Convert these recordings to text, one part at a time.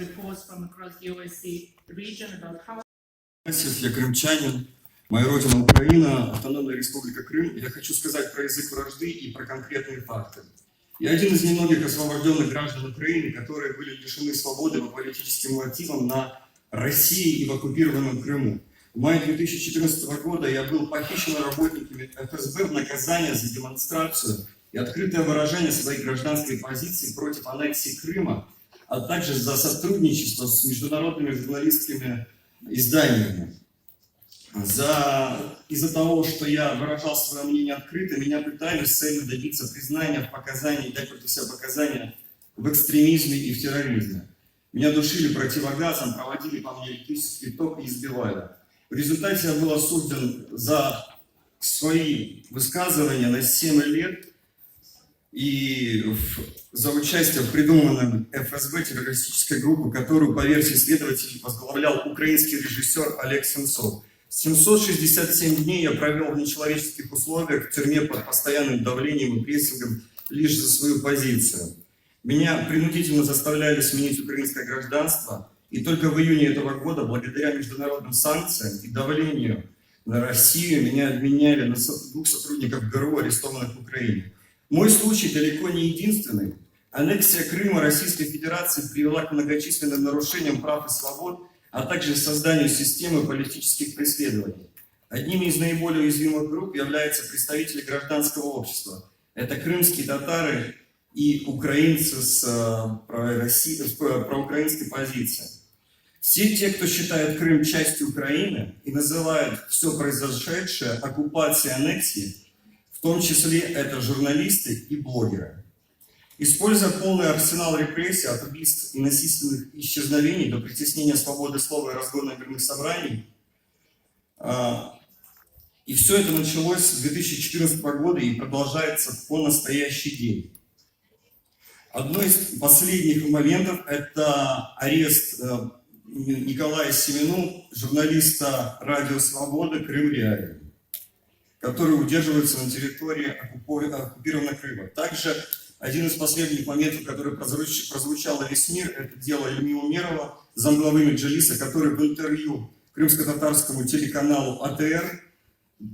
reports я крымчанин. Моя родина Украина, Автономная Республика Крым. Я хочу сказать про язык вражды и про конкретные факты. Я один из немногих освобожденных граждан Украины, которые были лишены свободы по политическим мотивам на России и в оккупированном Крыму. В мае 2014 года я был похищен работниками ФСБ в наказание за демонстрацию и открытое выражение своей гражданской позиции против аннексии Крыма, а также за сотрудничество с международными журналистскими изданиями. За... Из-за того, что я выражал свое мнение открыто, меня пытались с целью добиться признания в показании, дать против себя показания в экстремизме и в терроризме. Меня душили противогазом, проводили по мне электрический ток и избивали. В результате я был осужден за свои высказывания на 7 лет и в- за участие в придуманном ФСБ террористической группы, которую, по версии следователей, возглавлял украинский режиссер Олег Сенцов. 767 дней я провел в нечеловеческих условиях в тюрьме под постоянным давлением и прессингом лишь за свою позицию. Меня принудительно заставляли сменить украинское гражданство, и только в июне этого года, благодаря международным санкциям и давлению на Россию, меня обменяли на двух сотрудников ГРУ, арестованных в Украине. Мой случай далеко не единственный. Аннексия Крыма Российской Федерации привела к многочисленным нарушениям прав и свобод, а также созданию системы политических преследований. Одними из наиболее уязвимых групп являются представители гражданского общества. Это крымские татары и украинцы с, э, пророси- с про- проукраинской позицией. Все те, кто считает Крым частью Украины и называют все произошедшее оккупацией, аннексией, в том числе это журналисты и блогеры. Используя полный арсенал репрессий от убийств и насильственных исчезновений до притеснения свободы слова и разгона мирных собраний, а, и все это началось с 2014 года и продолжается по настоящий день. Одно из последних моментов – это арест э, Николая Семену, журналиста «Радио Свобода» Крым Реалии, который удерживается на территории оккупированного Крыма. Также один из последних моментов, который прозвуч- прозвучал весь мир, это дело Ильми Умерова, замглавы Меджлиса, который в интервью крымско-татарскому телеканалу АТР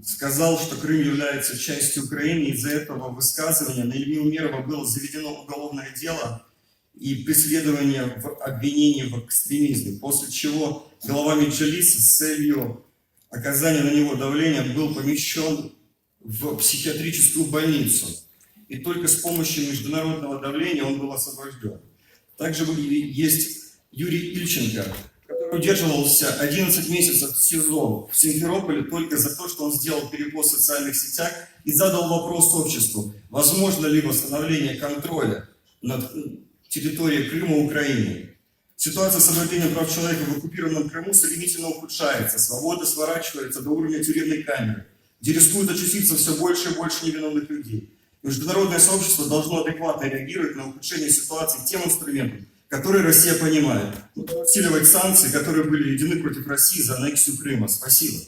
сказал, что Крым является частью Украины, из-за этого высказывания на Ильми Умерова было заведено уголовное дело и преследование в обвинении в экстремизме, после чего глава Меджлиса с целью оказания на него давления был помещен в психиатрическую больницу. И только с помощью международного давления он был освобожден. Также есть Юрий Ильченко, который удерживался 11 месяцев в СИЗО в Симферополе только за то, что он сделал перепост в социальных сетях и задал вопрос обществу, возможно ли восстановление контроля над территорией Крыма Украины. Ситуация с соблюдением прав человека в оккупированном Крыму стремительно ухудшается, свобода сворачивается до уровня тюремной камеры, где рискует очутиться все больше и больше невиновных людей. Международное сообщество должно адекватно реагировать на ухудшение ситуации тем инструментом, который Россия понимает. Усиливать санкции, которые были введены против России за аннексию Крыма. Спасибо.